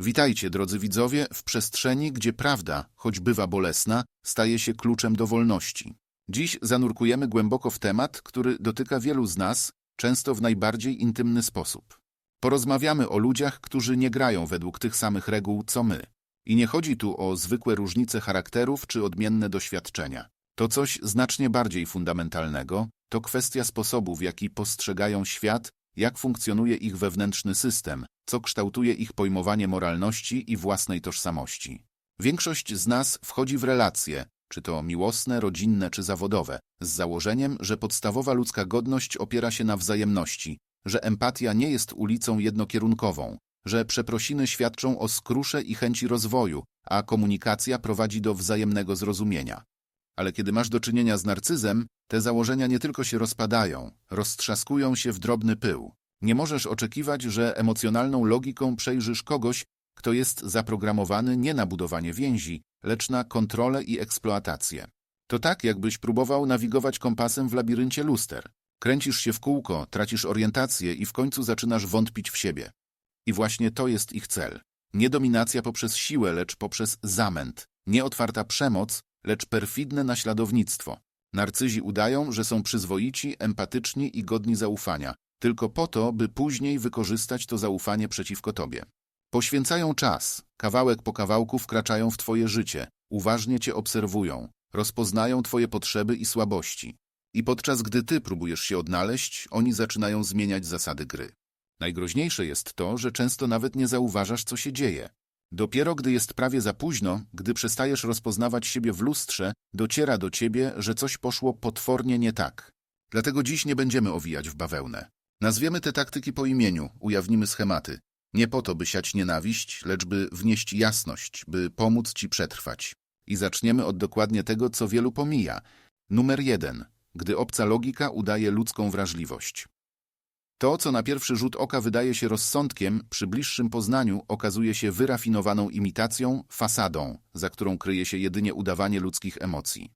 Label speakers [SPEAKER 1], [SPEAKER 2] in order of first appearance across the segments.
[SPEAKER 1] Witajcie, drodzy widzowie, w przestrzeni, gdzie prawda, choć bywa bolesna, staje się kluczem do wolności. Dziś zanurkujemy głęboko w temat, który dotyka wielu z nas, często w najbardziej intymny sposób. Porozmawiamy o ludziach, którzy nie grają według tych samych reguł, co my. I nie chodzi tu o zwykłe różnice charakterów czy odmienne doświadczenia. To coś znacznie bardziej fundamentalnego, to kwestia sposobu, w jaki postrzegają świat, jak funkcjonuje ich wewnętrzny system, co kształtuje ich pojmowanie moralności i własnej tożsamości. Większość z nas wchodzi w relacje, czy to miłosne, rodzinne czy zawodowe, z założeniem, że podstawowa ludzka godność opiera się na wzajemności, że empatia nie jest ulicą jednokierunkową, że przeprosiny świadczą o skrusze i chęci rozwoju, a komunikacja prowadzi do wzajemnego zrozumienia. Ale kiedy masz do czynienia z narcyzem, te założenia nie tylko się rozpadają, roztrzaskują się w drobny pył. Nie możesz oczekiwać, że emocjonalną logiką przejrzysz kogoś, kto jest zaprogramowany nie na budowanie więzi, lecz na kontrolę i eksploatację. To tak, jakbyś próbował nawigować kompasem w labiryncie luster. Kręcisz się w kółko, tracisz orientację i w końcu zaczynasz wątpić w siebie. I właśnie to jest ich cel. Nie dominacja poprzez siłę, lecz poprzez zamęt. Nie otwarta przemoc, lecz perfidne naśladownictwo. Narcyzi udają, że są przyzwoici, empatyczni i godni zaufania, tylko po to, by później wykorzystać to zaufanie przeciwko tobie. Poświęcają czas, kawałek po kawałku wkraczają w twoje życie, uważnie cię obserwują, rozpoznają twoje potrzeby i słabości. I podczas gdy ty próbujesz się odnaleźć, oni zaczynają zmieniać zasady gry. Najgroźniejsze jest to, że często nawet nie zauważasz, co się dzieje. Dopiero gdy jest prawie za późno, gdy przestajesz rozpoznawać siebie w lustrze, dociera do ciebie, że coś poszło potwornie nie tak. Dlatego dziś nie będziemy owijać w bawełnę. Nazwiemy te taktyki po imieniu, ujawnimy schematy. Nie po to, by siać nienawiść, lecz by wnieść jasność, by pomóc ci przetrwać. I zaczniemy od dokładnie tego, co wielu pomija. Numer jeden. Gdy obca logika udaje ludzką wrażliwość. To, co na pierwszy rzut oka wydaje się rozsądkiem, przy bliższym poznaniu okazuje się wyrafinowaną imitacją, fasadą, za którą kryje się jedynie udawanie ludzkich emocji.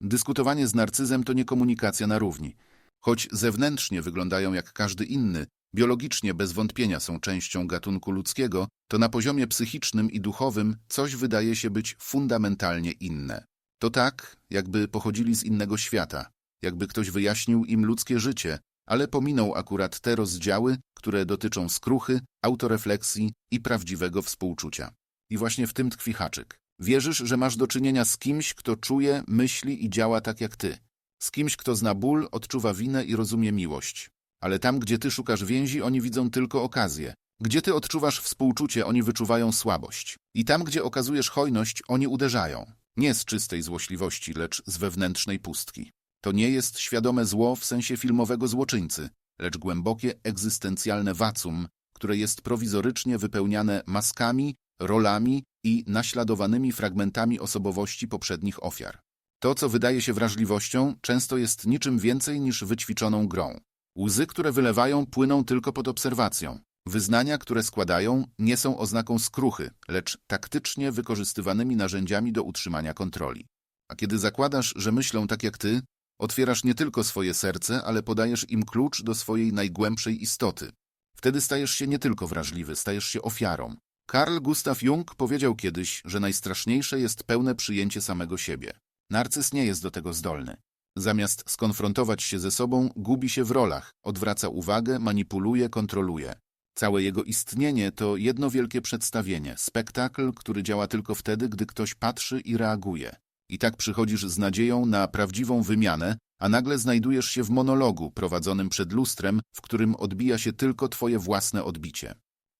[SPEAKER 1] Dyskutowanie z narcyzem to nie komunikacja na równi. Choć zewnętrznie wyglądają jak każdy inny, biologicznie bez wątpienia są częścią gatunku ludzkiego, to na poziomie psychicznym i duchowym coś wydaje się być fundamentalnie inne. To tak, jakby pochodzili z innego świata, jakby ktoś wyjaśnił im ludzkie życie, ale pominął akurat te rozdziały, które dotyczą skruchy, autorefleksji i prawdziwego współczucia. I właśnie w tym tkwi haczyk. Wierzysz, że masz do czynienia z kimś, kto czuje, myśli i działa tak jak ty. Z kimś, kto zna ból, odczuwa winę i rozumie miłość. Ale tam, gdzie ty szukasz więzi, oni widzą tylko okazję. Gdzie ty odczuwasz współczucie, oni wyczuwają słabość. I tam, gdzie okazujesz hojność, oni uderzają. Nie z czystej złośliwości, lecz z wewnętrznej pustki. To nie jest świadome zło w sensie filmowego złoczyńcy, lecz głębokie egzystencjalne wacum, które jest prowizorycznie wypełniane maskami, rolami i naśladowanymi fragmentami osobowości poprzednich ofiar. To, co wydaje się wrażliwością, często jest niczym więcej niż wyćwiczoną grą. Łzy, które wylewają, płyną tylko pod obserwacją. Wyznania, które składają, nie są oznaką skruchy, lecz taktycznie wykorzystywanymi narzędziami do utrzymania kontroli. A kiedy zakładasz, że myślą tak jak ty, otwierasz nie tylko swoje serce, ale podajesz im klucz do swojej najgłębszej istoty. Wtedy stajesz się nie tylko wrażliwy, stajesz się ofiarą. Karl Gustav Jung powiedział kiedyś, że najstraszniejsze jest pełne przyjęcie samego siebie. Narcyz nie jest do tego zdolny. Zamiast skonfrontować się ze sobą, gubi się w rolach, odwraca uwagę, manipuluje, kontroluje. Całe jego istnienie to jedno wielkie przedstawienie, spektakl, który działa tylko wtedy, gdy ktoś patrzy i reaguje. I tak przychodzisz z nadzieją na prawdziwą wymianę, a nagle znajdujesz się w monologu prowadzonym przed lustrem, w którym odbija się tylko twoje własne odbicie.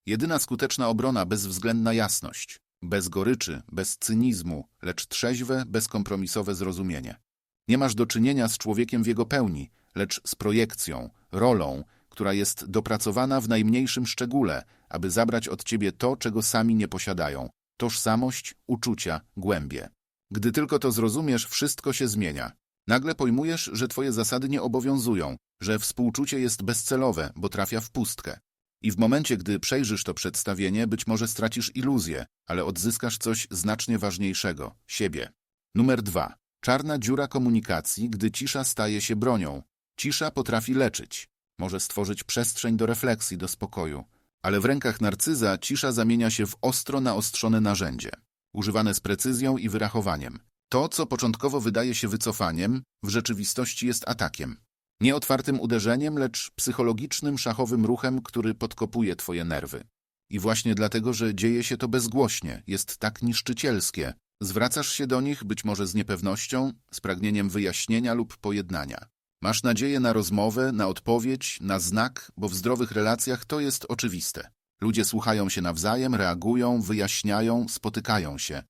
[SPEAKER 1] Jedyna skuteczna obrona bezwzględna jasność, bez goryczy, bez cynizmu, lecz trzeźwe, bezkompromisowe zrozumienie. Nie masz do czynienia z człowiekiem w jego pełni, lecz z projekcją, rolą, która jest dopracowana w najmniejszym szczególe, aby zabrać od ciebie to, czego sami nie posiadają tożsamość, uczucia, głębie. Gdy tylko to zrozumiesz, wszystko się zmienia. Nagle pojmujesz, że twoje zasady nie obowiązują, że współczucie jest bezcelowe, bo trafia w pustkę. I w momencie, gdy przejrzysz to przedstawienie, być może stracisz iluzję, ale odzyskasz coś znacznie ważniejszego – siebie. Numer dwa. Czarna dziura komunikacji, gdy cisza staje się bronią. Cisza potrafi leczyć. Może stworzyć przestrzeń do refleksji, do spokoju. Ale w rękach narcyza cisza zamienia się w ostro naostrzone narzędzie, używane z precyzją i wyrachowaniem. To, co początkowo wydaje się wycofaniem, w rzeczywistości jest atakiem. Nie otwartym uderzeniem, lecz psychologicznym, szachowym ruchem, który podkopuje twoje nerwy. I właśnie dlatego, że dzieje się to bezgłośnie, jest tak niszczycielskie, zwracasz się do nich być może z niepewnością, z pragnieniem wyjaśnienia lub pojednania. Masz nadzieję na rozmowę, na odpowiedź, na znak, bo w zdrowych relacjach to jest oczywiste. Ludzie słuchają się nawzajem, reagują, wyjaśniają, spotykają się.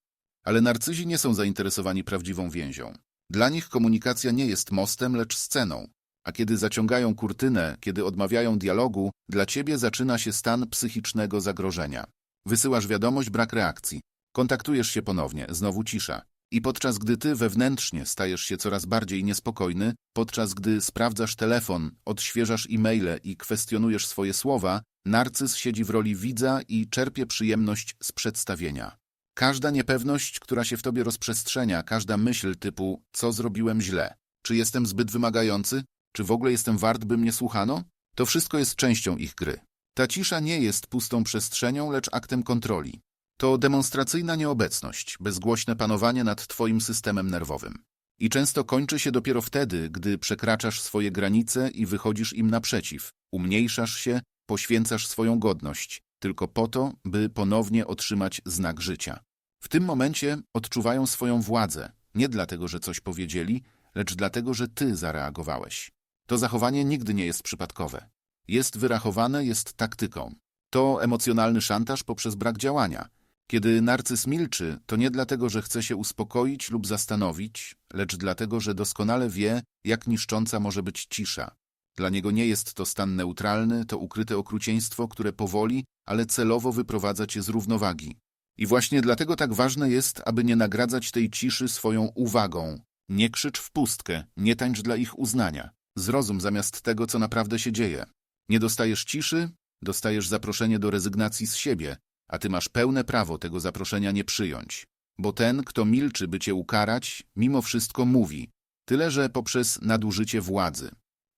[SPEAKER 1] Ale narcyzi nie są zainteresowani prawdziwą więzią. Dla nich komunikacja nie jest mostem, lecz sceną. A kiedy zaciągają kurtynę, kiedy odmawiają dialogu, dla ciebie zaczyna się stan psychicznego zagrożenia. Wysyłasz wiadomość, brak reakcji. Kontaktujesz się ponownie, znowu cisza. I podczas gdy ty wewnętrznie stajesz się coraz bardziej niespokojny, podczas gdy sprawdzasz telefon, odświeżasz e-maile i kwestionujesz swoje słowa, narcyz siedzi w roli widza i czerpie przyjemność z przedstawienia. Każda niepewność, która się w tobie rozprzestrzenia, każda myśl typu co zrobiłem źle, czy jestem zbyt wymagający, czy w ogóle jestem wart, by mnie słuchano, to wszystko jest częścią ich gry. Ta cisza nie jest pustą przestrzenią, lecz aktem kontroli. To demonstracyjna nieobecność, bezgłośne panowanie nad twoim systemem nerwowym. I często kończy się dopiero wtedy, gdy przekraczasz swoje granice i wychodzisz im naprzeciw, umniejszasz się, poświęcasz swoją godność, tylko po to, by ponownie otrzymać znak życia. W tym momencie odczuwają swoją władzę, nie dlatego, że coś powiedzieli, lecz dlatego, że ty zareagowałeś. To zachowanie nigdy nie jest przypadkowe. Jest wyrachowane, jest taktyką. To emocjonalny szantaż poprzez brak działania. Kiedy narcyz milczy, to nie dlatego, że chce się uspokoić lub zastanowić, lecz dlatego, że doskonale wie, jak niszcząca może być cisza. Dla niego nie jest to stan neutralny, to ukryte okrucieństwo, które powoli, ale celowo wyprowadza cię z równowagi. I właśnie dlatego tak ważne jest, aby nie nagradzać tej ciszy swoją uwagą. Nie krzycz w pustkę, nie tańcz dla ich uznania. Zrozum zamiast tego, co naprawdę się dzieje. Nie dostajesz ciszy, dostajesz zaproszenie do rezygnacji z siebie, a ty masz pełne prawo tego zaproszenia nie przyjąć. Bo ten, kto milczy, by cię ukarać, mimo wszystko mówi, tyle że poprzez nadużycie władzy.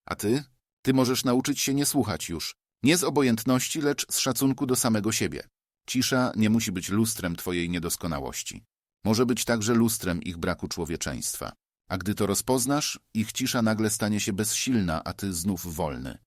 [SPEAKER 1] A ty? Ty możesz nauczyć się nie słuchać już. Nie z obojętności, lecz z szacunku do samego siebie. Cisza nie musi być lustrem twojej niedoskonałości. Może być także lustrem ich braku człowieczeństwa. A gdy to rozpoznasz, ich cisza nagle stanie się bezsilna, a ty znów wolny.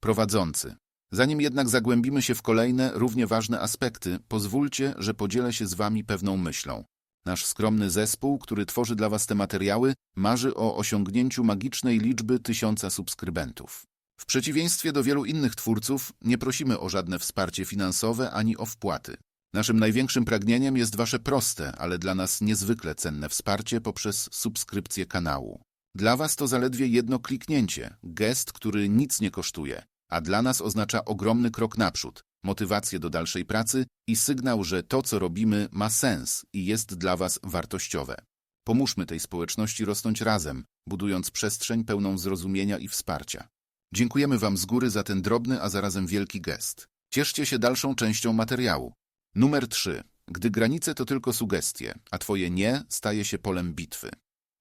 [SPEAKER 1] Prowadzący. Zanim jednak zagłębimy się w kolejne, równie ważne aspekty, pozwólcie, że podzielę się z wami pewną myślą. Nasz skromny zespół, który tworzy dla was te materiały, marzy o osiągnięciu magicznej liczby tysiąca subskrybentów. W przeciwieństwie do wielu innych twórców, nie prosimy o żadne wsparcie finansowe ani o wpłaty. Naszym największym pragnieniem jest Wasze proste, ale dla nas niezwykle cenne wsparcie poprzez subskrypcję kanału. Dla Was to zaledwie jedno kliknięcie, gest, który nic nie kosztuje, a dla nas oznacza ogromny krok naprzód, motywację do dalszej pracy i sygnał, że to, co robimy, ma sens i jest dla Was wartościowe. Pomóżmy tej społeczności rosnąć razem, budując przestrzeń pełną zrozumienia i wsparcia. Dziękujemy Wam z góry za ten drobny, a zarazem wielki gest. Cieszcie się dalszą częścią materiału. Numer 3. Gdy granice to tylko sugestie, a twoje nie staje się polem bitwy.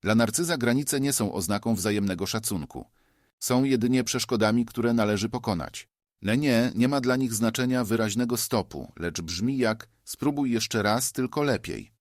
[SPEAKER 1] Dla narcyza granice nie są oznaką wzajemnego szacunku. Są jedynie przeszkodami, które należy pokonać. Le nie nie ma dla nich znaczenia wyraźnego stopu, lecz brzmi jak spróbuj jeszcze raz, tylko lepiej.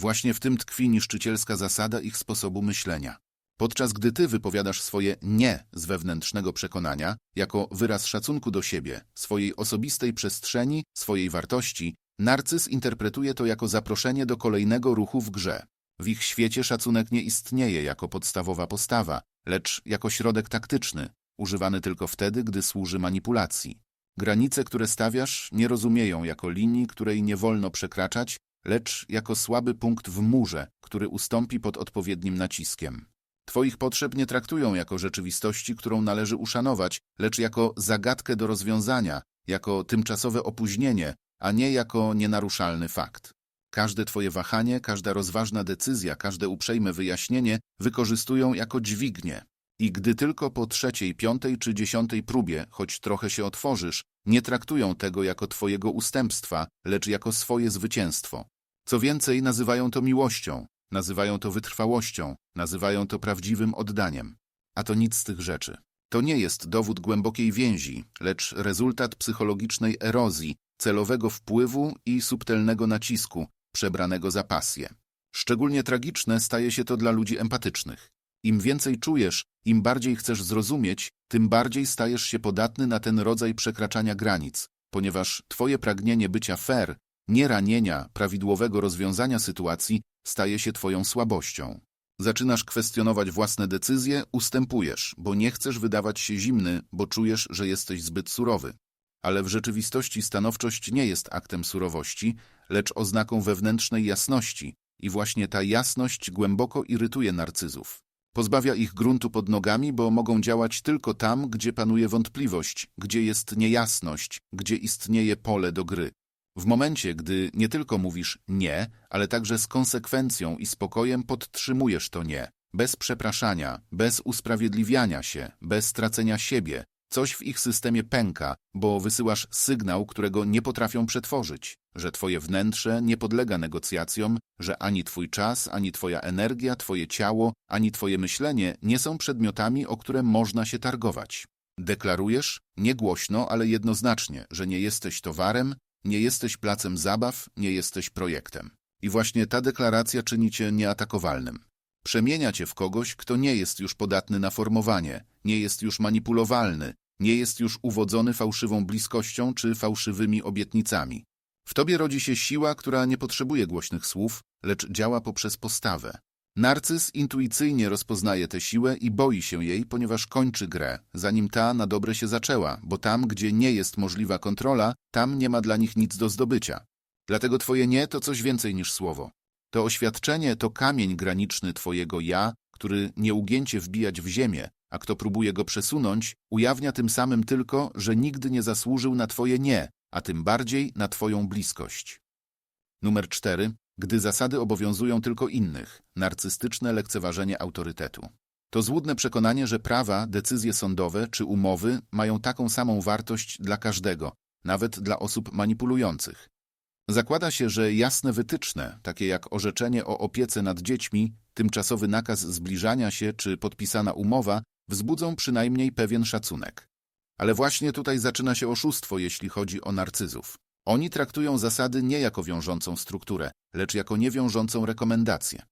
[SPEAKER 1] Właśnie w tym tkwi niszczycielska zasada ich sposobu myślenia. Podczas gdy ty wypowiadasz swoje nie z wewnętrznego przekonania, jako wyraz szacunku do siebie, swojej osobistej przestrzeni, swojej wartości, narcyz interpretuje to jako zaproszenie do kolejnego ruchu w grze. W ich świecie szacunek nie istnieje jako podstawowa postawa, lecz jako środek taktyczny, używany tylko wtedy, gdy służy manipulacji. Granice, które stawiasz, nie rozumieją jako linii, której nie wolno przekraczać, lecz jako słaby punkt w murze, który ustąpi pod odpowiednim naciskiem. Twoich potrzeb nie traktują jako rzeczywistości, którą należy uszanować, lecz jako zagadkę do rozwiązania, jako tymczasowe opóźnienie, a nie jako nienaruszalny fakt. Każde Twoje wahanie, każda rozważna decyzja, każde uprzejme wyjaśnienie wykorzystują jako dźwignię. I gdy tylko po trzeciej, piątej czy dziesiątej próbie, choć trochę się otworzysz, nie traktują tego jako Twojego ustępstwa, lecz jako swoje zwycięstwo. Co więcej, nazywają to miłością, Nazywają to wytrwałością, nazywają to prawdziwym oddaniem. A to nic z tych rzeczy. To nie jest dowód głębokiej więzi, lecz rezultat psychologicznej erozji, celowego wpływu i subtelnego nacisku, przebranego za pasję. Szczególnie tragiczne staje się to dla ludzi empatycznych. Im więcej czujesz, im bardziej chcesz zrozumieć, tym bardziej stajesz się podatny na ten rodzaj przekraczania granic, ponieważ twoje pragnienie bycia fair, nie ranienia, prawidłowego rozwiązania sytuacji staje się twoją słabością. Zaczynasz kwestionować własne decyzje, ustępujesz, bo nie chcesz wydawać się zimny, bo czujesz, że jesteś zbyt surowy. Ale w rzeczywistości stanowczość nie jest aktem surowości, lecz oznaką wewnętrznej jasności i właśnie ta jasność głęboko irytuje narcyzów. Pozbawia ich gruntu pod nogami, bo mogą działać tylko tam, gdzie panuje wątpliwość, gdzie jest niejasność, gdzie istnieje pole do gry. W momencie, gdy nie tylko mówisz nie, ale także z konsekwencją i spokojem podtrzymujesz to nie, bez przepraszania, bez usprawiedliwiania się, bez stracenia siebie, coś w ich systemie pęka, bo wysyłasz sygnał, którego nie potrafią przetworzyć, że twoje wnętrze nie podlega negocjacjom, że ani twój czas, ani twoja energia, twoje ciało, ani twoje myślenie nie są przedmiotami, o które można się targować. Deklarujesz, nie głośno, ale jednoznacznie, że nie jesteś towarem, nie jesteś placem zabaw, nie jesteś projektem. I właśnie ta deklaracja czyni cię nieatakowalnym. Przemienia cię w kogoś, kto nie jest już podatny na formowanie, nie jest już manipulowalny, nie jest już uwodzony fałszywą bliskością czy fałszywymi obietnicami. W tobie rodzi się siła, która nie potrzebuje głośnych słów, lecz działa poprzez postawę. Narcyz intuicyjnie rozpoznaje tę siłę i boi się jej, ponieważ kończy grę, zanim ta na dobre się zaczęła, bo tam, gdzie nie jest możliwa kontrola, tam nie ma dla nich nic do zdobycia. Dlatego twoje nie to coś więcej niż słowo. To oświadczenie to kamień graniczny twojego ja, który nieugięcie wbijać w ziemię, a kto próbuje go przesunąć, ujawnia tym samym tylko, że nigdy nie zasłużył na twoje nie, a tym bardziej na twoją bliskość. Numer 4. Gdy zasady obowiązują tylko innych, narcystyczne lekceważenie autorytetu. To złudne przekonanie, że prawa, decyzje sądowe czy umowy mają taką samą wartość dla każdego, nawet dla osób manipulujących. Zakłada się, że jasne wytyczne, takie jak orzeczenie o opiece nad dziećmi, tymczasowy nakaz zbliżania się czy podpisana umowa wzbudzą przynajmniej pewien szacunek. Ale właśnie tutaj zaczyna się oszustwo, jeśli chodzi o narcyzów. Oni traktują zasady nie jako wiążącą strukturę, lecz jako niewiążącą rekomendację.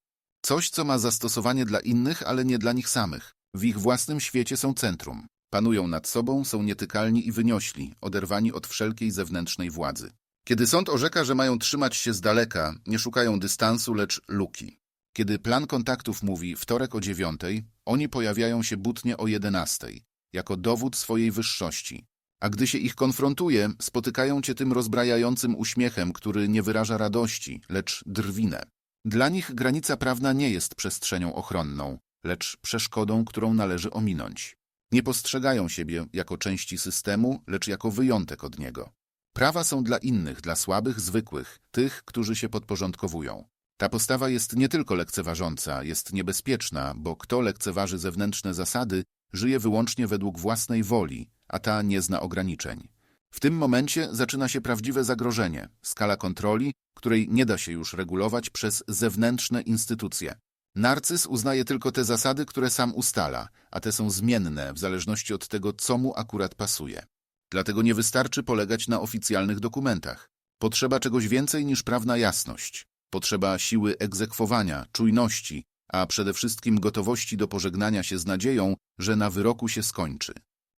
[SPEAKER 1] Coś, co ma zastosowanie dla innych, ale nie dla nich samych. W ich własnym świecie są centrum. Panują nad sobą, są nietykalni i wyniośli, oderwani od wszelkiej zewnętrznej władzy. Kiedy sąd orzeka, że mają trzymać się z daleka, nie szukają dystansu, lecz luki. Kiedy plan kontaktów mówi wtorek o dziewiątej, oni pojawiają się butnie o jedenastej, jako dowód swojej wyższości. A gdy się ich konfrontuje, spotykają cię tym rozbrajającym uśmiechem, który nie wyraża radości, lecz drwinę. Dla nich granica prawna nie jest przestrzenią ochronną, lecz przeszkodą, którą należy ominąć. Nie postrzegają siebie jako części systemu, lecz jako wyjątek od niego. Prawa są dla innych, dla słabych, zwykłych, tych, którzy się podporządkowują. Ta postawa jest nie tylko lekceważąca, jest niebezpieczna, bo kto lekceważy zewnętrzne zasady, żyje wyłącznie według własnej woli, a ta nie zna ograniczeń. W tym momencie zaczyna się prawdziwe zagrożenie, skala kontroli, której nie da się już regulować przez zewnętrzne instytucje. Narcyz uznaje tylko te zasady, które sam ustala, a te są zmienne w zależności od tego, co mu akurat pasuje. Dlatego nie wystarczy polegać na oficjalnych dokumentach. Potrzeba czegoś więcej niż prawna jasność. Potrzeba siły egzekwowania, czujności, a przede wszystkim gotowości do pożegnania się z nadzieją, że na wyroku się skończy.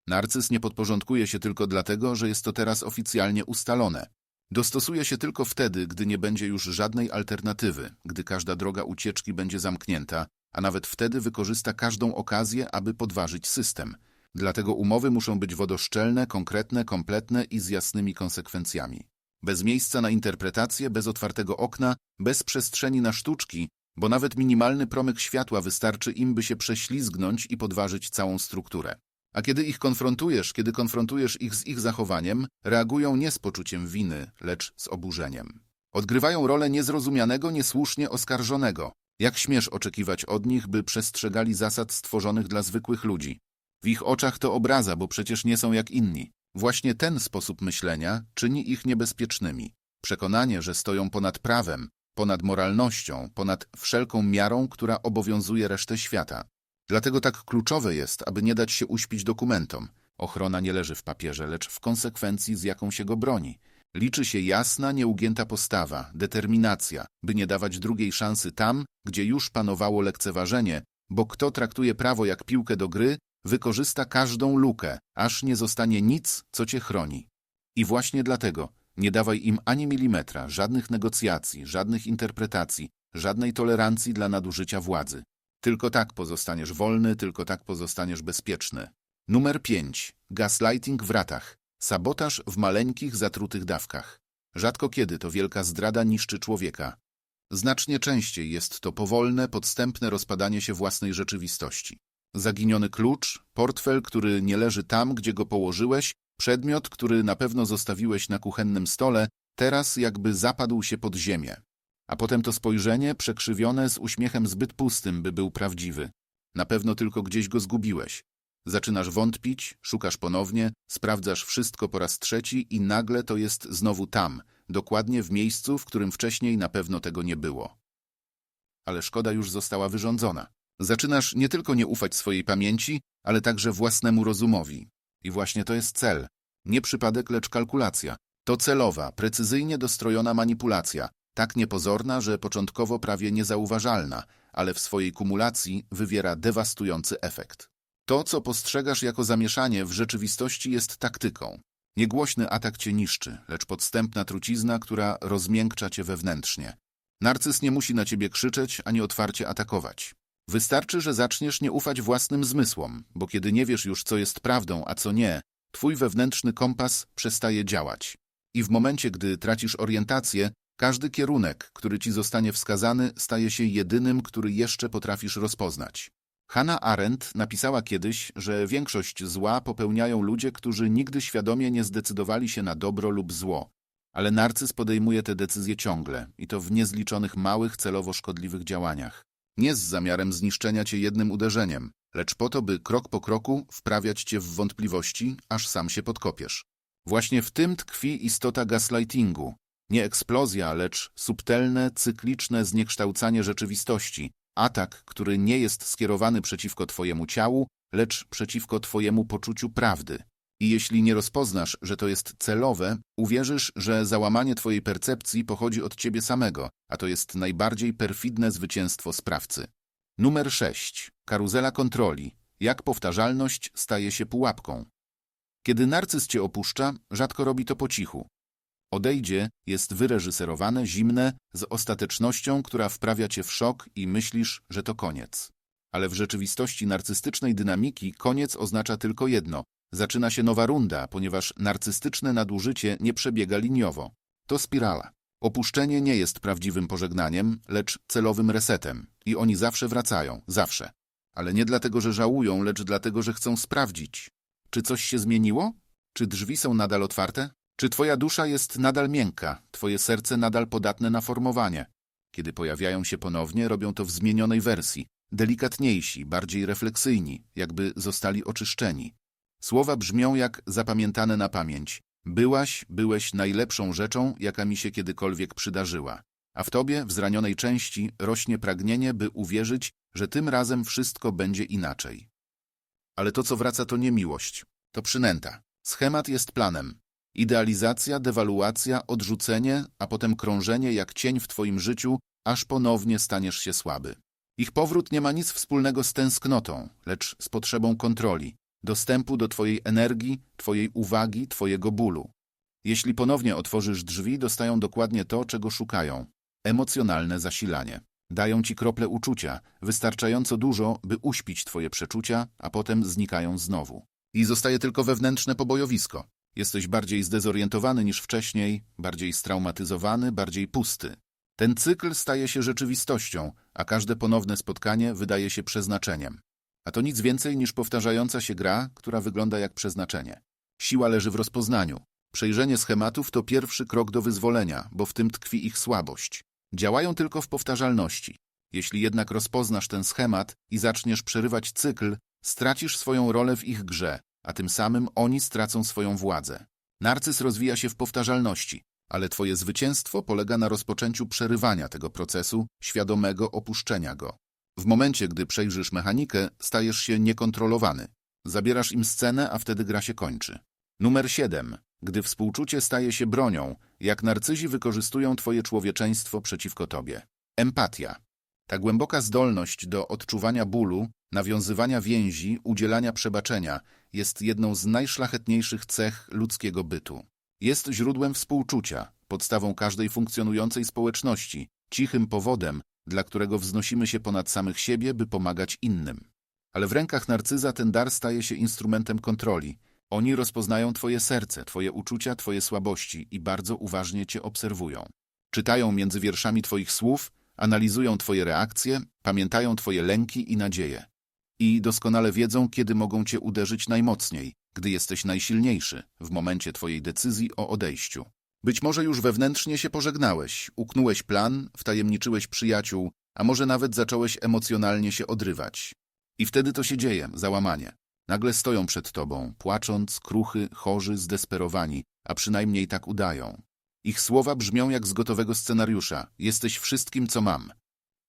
[SPEAKER 1] Narcyz nie podporządkuje się tylko dlatego, że jest to teraz oficjalnie ustalone. Dostosuje się tylko wtedy, gdy nie będzie już żadnej alternatywy, gdy każda droga ucieczki będzie zamknięta, a nawet wtedy wykorzysta każdą okazję, aby podważyć system. Dlatego umowy muszą być wodoszczelne, konkretne, kompletne i z jasnymi konsekwencjami. Bez miejsca na interpretację, bez otwartego okna, bez przestrzeni na sztuczki, bo nawet minimalny promyk światła wystarczy im, by się prześlizgnąć i podważyć całą strukturę. A kiedy ich konfrontujesz, kiedy konfrontujesz ich z ich zachowaniem, reagują nie z poczuciem winy, lecz z oburzeniem. Odgrywają rolę niezrozumianego, niesłusznie oskarżonego. Jak śmiesz oczekiwać od nich, by przestrzegali zasad stworzonych dla zwykłych ludzi? W ich oczach to obraza, bo przecież nie są jak inni. Właśnie ten sposób myślenia czyni ich niebezpiecznymi. Przekonanie, że stoją ponad prawem, ponad moralnością, ponad wszelką miarą, która obowiązuje resztę świata. Dlatego tak kluczowe jest, aby nie dać się uśpić dokumentom. Ochrona nie leży w papierze, lecz w konsekwencji, z jaką się go broni. Liczy się jasna, nieugięta postawa, determinacja, by nie dawać drugiej szansy tam, gdzie już panowało lekceważenie, bo kto traktuje prawo jak piłkę do gry, wykorzysta każdą lukę, aż nie zostanie nic, co cię chroni. I właśnie dlatego nie dawaj im ani milimetra, żadnych negocjacji, żadnych interpretacji, żadnej tolerancji dla nadużycia władzy. Tylko tak pozostaniesz wolny, tylko tak pozostaniesz bezpieczny. Numer 5. Gaslighting w ratach. Sabotaż w maleńkich, zatrutych dawkach. Rzadko kiedy to wielka zdrada niszczy człowieka. Znacznie częściej jest to powolne, podstępne rozpadanie się własnej rzeczywistości. Zaginiony klucz, portfel, który nie leży tam, gdzie go położyłeś, przedmiot, który na pewno zostawiłeś na kuchennym stole, teraz jakby zapadł się pod ziemię. A potem to spojrzenie przekrzywione z uśmiechem zbyt pustym, by był prawdziwy. Na pewno tylko gdzieś go zgubiłeś. Zaczynasz wątpić, szukasz ponownie, sprawdzasz wszystko po raz trzeci i nagle to jest znowu tam, dokładnie w miejscu, w którym wcześniej na pewno tego nie było. Ale szkoda już została wyrządzona. Zaczynasz nie tylko nie ufać swojej pamięci, ale także własnemu rozumowi. I właśnie to jest cel. Nie przypadek, lecz kalkulacja. To celowa, precyzyjnie dostrojona manipulacja, tak niepozorna, że początkowo prawie niezauważalna, ale w swojej kumulacji wywiera dewastujący efekt. To, co postrzegasz jako zamieszanie, w rzeczywistości jest taktyką. Niegłośny atak cię niszczy, lecz podstępna trucizna, która rozmiękcza cię wewnętrznie. Narcyz nie musi na ciebie krzyczeć ani otwarcie atakować. Wystarczy, że zaczniesz nie ufać własnym zmysłom, bo kiedy nie wiesz już, co jest prawdą, a co nie, twój wewnętrzny kompas przestaje działać. I w momencie, gdy tracisz orientację, każdy kierunek, który ci zostanie wskazany, staje się jedynym, który jeszcze potrafisz rozpoznać. Hannah Arendt napisała kiedyś, że większość zła popełniają ludzie, którzy nigdy świadomie nie zdecydowali się na dobro lub zło. Ale narcyz podejmuje te decyzje ciągle, i to w niezliczonych małych, celowo szkodliwych działaniach. Nie z zamiarem zniszczenia cię jednym uderzeniem, lecz po to, by krok po kroku wprawiać cię w wątpliwości, aż sam się podkopiesz. Właśnie w tym tkwi istota gaslightingu. Nie eksplozja, lecz subtelne, cykliczne zniekształcanie rzeczywistości, atak, który nie jest skierowany przeciwko twojemu ciału, lecz przeciwko twojemu poczuciu prawdy. I jeśli nie rozpoznasz, że to jest celowe, uwierzysz, że załamanie twojej percepcji pochodzi od ciebie samego, a to jest najbardziej perfidne zwycięstwo sprawcy. Numer 6. Karuzela kontroli. Jak powtarzalność staje się pułapką. Kiedy narcyz cię opuszcza, rzadko robi to po cichu. Odejdzie, jest wyreżyserowane, zimne, z ostatecznością, która wprawia cię w szok i myślisz, że to koniec. Ale w rzeczywistości narcystycznej dynamiki koniec oznacza tylko jedno. Zaczyna się nowa runda, ponieważ narcystyczne nadużycie nie przebiega liniowo. To spirala. Opuszczenie nie jest prawdziwym pożegnaniem, lecz celowym resetem. I oni zawsze wracają, zawsze. Ale nie dlatego, że żałują, lecz dlatego, że chcą sprawdzić. Czy coś się zmieniło? Czy drzwi są nadal otwarte? Czy twoja dusza jest nadal miękka, twoje serce nadal podatne na formowanie? Kiedy pojawiają się ponownie, robią to w zmienionej wersji, delikatniejsi, bardziej refleksyjni, jakby zostali oczyszczeni. Słowa brzmią jak zapamiętane na pamięć. Byłaś, byłeś najlepszą rzeczą, jaka mi się kiedykolwiek przydarzyła. A w tobie, w zranionej części, rośnie pragnienie, by uwierzyć, że tym razem wszystko będzie inaczej. Ale to, co wraca, to nie miłość. To przynęta. Schemat jest planem. Idealizacja, dewaluacja, odrzucenie, a potem krążenie jak cień w twoim życiu, aż ponownie staniesz się słaby. Ich powrót nie ma nic wspólnego z tęsknotą, lecz z potrzebą kontroli, dostępu do twojej energii, twojej uwagi, twojego bólu. Jeśli ponownie otworzysz drzwi, dostają dokładnie to, czego szukają. Emocjonalne zasilanie. Dają ci krople uczucia, wystarczająco dużo, by uśpić twoje przeczucia, a potem znikają znowu. I zostaje tylko wewnętrzne pobojowisko. Jesteś bardziej zdezorientowany niż wcześniej, bardziej straumatyzowany, bardziej pusty. Ten cykl staje się rzeczywistością, a każde ponowne spotkanie wydaje się przeznaczeniem. A to nic więcej niż powtarzająca się gra, która wygląda jak przeznaczenie. Siła leży w rozpoznaniu. Przejrzenie schematów to pierwszy krok do wyzwolenia, bo w tym tkwi ich słabość. Działają tylko w powtarzalności. Jeśli jednak rozpoznasz ten schemat i zaczniesz przerywać cykl, stracisz swoją rolę w ich grze, a tym samym oni stracą swoją władzę. Narcyz rozwija się w powtarzalności, ale twoje zwycięstwo polega na rozpoczęciu przerywania tego procesu, świadomego opuszczenia go. W momencie, gdy przejrzysz mechanikę, stajesz się niekontrolowany. Zabierasz im scenę, a wtedy gra się kończy. Numer 7. Gdy współczucie staje się bronią, jak narcyzi wykorzystują twoje człowieczeństwo przeciwko tobie. Empatia. Ta głęboka zdolność do odczuwania bólu, nawiązywania więzi, udzielania przebaczenia jest jedną z najszlachetniejszych cech ludzkiego bytu. Jest źródłem współczucia, podstawą każdej funkcjonującej społeczności, cichym powodem, dla którego wznosimy się ponad samych siebie, by pomagać innym. Ale w rękach narcyza ten dar staje się instrumentem kontroli. Oni rozpoznają twoje serce, twoje uczucia, twoje słabości i bardzo uważnie cię obserwują. Czytają między wierszami twoich słów, analizują twoje reakcje, pamiętają twoje lęki i nadzieje. I doskonale wiedzą, kiedy mogą cię uderzyć najmocniej, gdy jesteś najsilniejszy, w momencie twojej decyzji o odejściu. Być może już wewnętrznie się pożegnałeś, uknąłeś plan, wtajemniczyłeś przyjaciół, a może nawet zacząłeś emocjonalnie się odrywać. I wtedy to się dzieje, załamanie. Nagle stoją przed tobą, płacząc, kruchy, chorzy, zdesperowani, a przynajmniej tak udają. Ich słowa brzmią jak z gotowego scenariusza. Jesteś wszystkim, co mam.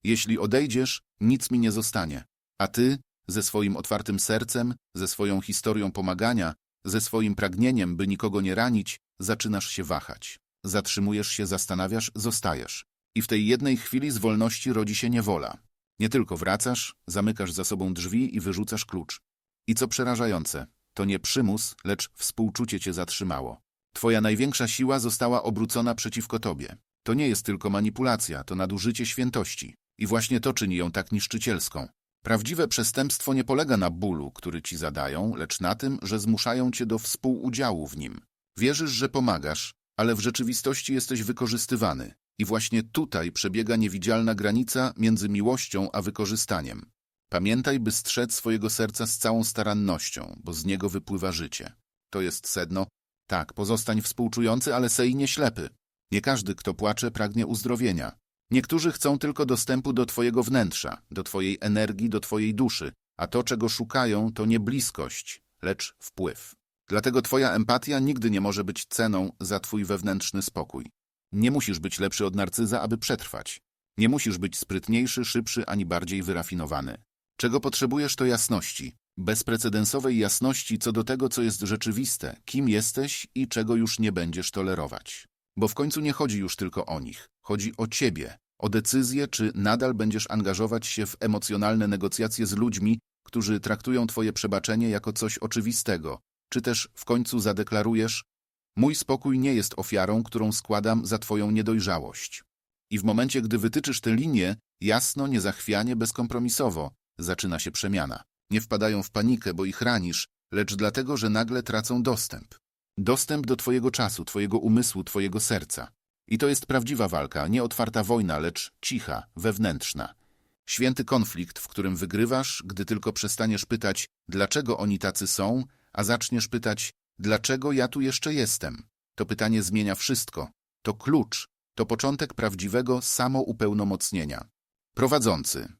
[SPEAKER 1] Jeśli odejdziesz, nic mi nie zostanie. A ty, ze swoim otwartym sercem, ze swoją historią pomagania, ze swoim pragnieniem, by nikogo nie ranić, zaczynasz się wahać. Zatrzymujesz się, zastanawiasz, zostajesz. I w tej jednej chwili z wolności rodzi się niewola. Nie tylko wracasz, zamykasz za sobą drzwi i wyrzucasz klucz. I co przerażające, to nie przymus, lecz współczucie cię zatrzymało. Twoja największa siła została obrócona przeciwko tobie. To nie jest tylko manipulacja, to nadużycie świętości. I właśnie to czyni ją tak niszczycielską. Prawdziwe przestępstwo nie polega na bólu, który ci zadają, lecz na tym, że zmuszają cię do współudziału w nim. Wierzysz, że pomagasz, ale w rzeczywistości jesteś wykorzystywany. I właśnie tutaj przebiega niewidzialna granica między miłością a wykorzystaniem. Pamiętaj, by strzec swojego serca z całą starannością, bo z niego wypływa życie. To jest sedno. Tak, pozostań współczujący, ale sej nie ślepy. Nie każdy, kto płacze, pragnie uzdrowienia. Niektórzy chcą tylko dostępu do twojego wnętrza, do twojej energii, do twojej duszy, a to, czego szukają, to nie bliskość, lecz wpływ. Dlatego twoja empatia nigdy nie może być ceną za twój wewnętrzny spokój. Nie musisz być lepszy od narcyza, aby przetrwać. Nie musisz być sprytniejszy, szybszy ani bardziej wyrafinowany. Czego potrzebujesz to jasności, bezprecedensowej jasności co do tego, co jest rzeczywiste, kim jesteś i czego już nie będziesz tolerować. Bo w końcu nie chodzi już tylko o nich, chodzi o ciebie, o decyzję, czy nadal będziesz angażować się w emocjonalne negocjacje z ludźmi, którzy traktują twoje przebaczenie jako coś oczywistego, czy też w końcu zadeklarujesz, mój spokój nie jest ofiarą, którą składam za twoją niedojrzałość. I w momencie, gdy wytyczysz tę linię, jasno, niezachwianie, bezkompromisowo, zaczyna się przemiana. Nie wpadają w panikę, bo ich ranisz, lecz dlatego, że nagle tracą dostęp. Dostęp do twojego czasu, twojego umysłu, twojego serca. I to jest prawdziwa walka, nie otwarta wojna, lecz cicha, wewnętrzna. Święty konflikt, w którym wygrywasz, gdy tylko przestaniesz pytać, dlaczego oni tacy są, a zaczniesz pytać, dlaczego ja tu jeszcze jestem. To pytanie zmienia wszystko. To klucz, to początek prawdziwego samoupełnomocnienia. Prowadzący.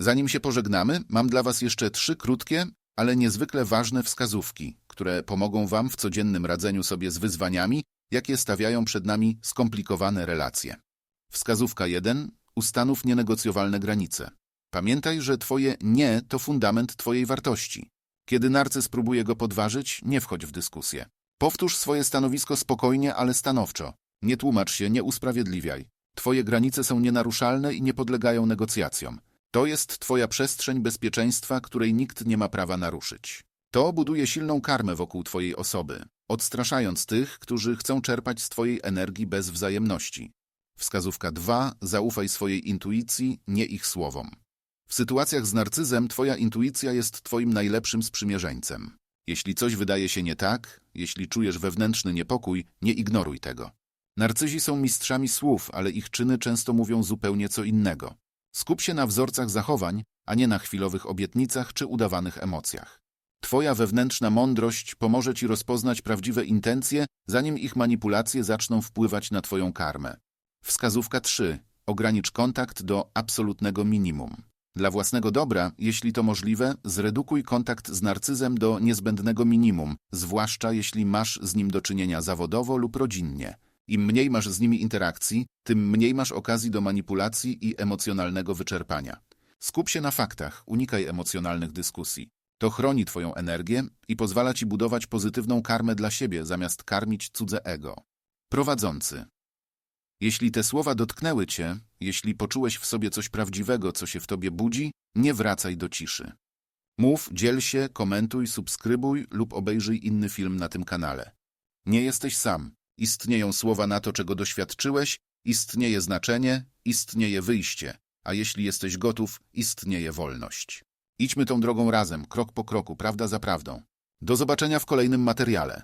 [SPEAKER 1] Zanim się pożegnamy, mam dla Was jeszcze trzy krótkie, ale niezwykle ważne wskazówki, które pomogą Wam w codziennym radzeniu sobie z wyzwaniami, jakie stawiają przed nami skomplikowane relacje. Wskazówka 1. Ustanów nienegocjowalne granice. Pamiętaj, że Twoje nie to fundament Twojej wartości. Kiedy narcyz próbuje go podważyć, nie wchodź w dyskusję. Powtórz swoje stanowisko spokojnie, ale stanowczo. Nie tłumacz się, nie usprawiedliwiaj. Twoje granice są nienaruszalne i nie podlegają negocjacjom. To jest Twoja przestrzeń bezpieczeństwa, której nikt nie ma prawa naruszyć. To buduje silną karmę wokół Twojej osoby, odstraszając tych, którzy chcą czerpać z Twojej energii bez wzajemności. Wskazówka 2. Zaufaj swojej intuicji, nie ich słowom. W sytuacjach z narcyzem Twoja intuicja jest Twoim najlepszym sprzymierzeńcem. Jeśli coś wydaje się nie tak, jeśli czujesz wewnętrzny niepokój, nie ignoruj tego. Narcyzi są mistrzami słów, ale ich czyny często mówią zupełnie co innego. Skup się na wzorcach zachowań, a nie na chwilowych obietnicach czy udawanych emocjach. Twoja wewnętrzna mądrość pomoże Ci rozpoznać prawdziwe intencje, zanim ich manipulacje zaczną wpływać na Twoją karmę. Wskazówka 3. Ogranicz kontakt do absolutnego minimum. Dla własnego dobra, jeśli to możliwe, zredukuj kontakt z narcyzem do niezbędnego minimum, zwłaszcza jeśli masz z nim do czynienia zawodowo lub rodzinnie. Im mniej masz z nimi interakcji, tym mniej masz okazji do manipulacji i emocjonalnego wyczerpania. Skup się na faktach, unikaj emocjonalnych dyskusji. To chroni twoją energię i pozwala ci budować pozytywną karmę dla siebie, zamiast karmić cudze ego. Prowadzący. Jeśli te słowa dotknęły cię, jeśli poczułeś w sobie coś prawdziwego, co się w tobie budzi, nie wracaj do ciszy. Mów, dziel się, komentuj, subskrybuj lub obejrzyj inny film na tym kanale. Nie jesteś sam. Istnieją słowa na to, czego doświadczyłeś, istnieje znaczenie, istnieje wyjście, a jeśli jesteś gotów, istnieje wolność. Idźmy tą drogą razem, krok po kroku, prawda za prawdą. Do zobaczenia w kolejnym materiale.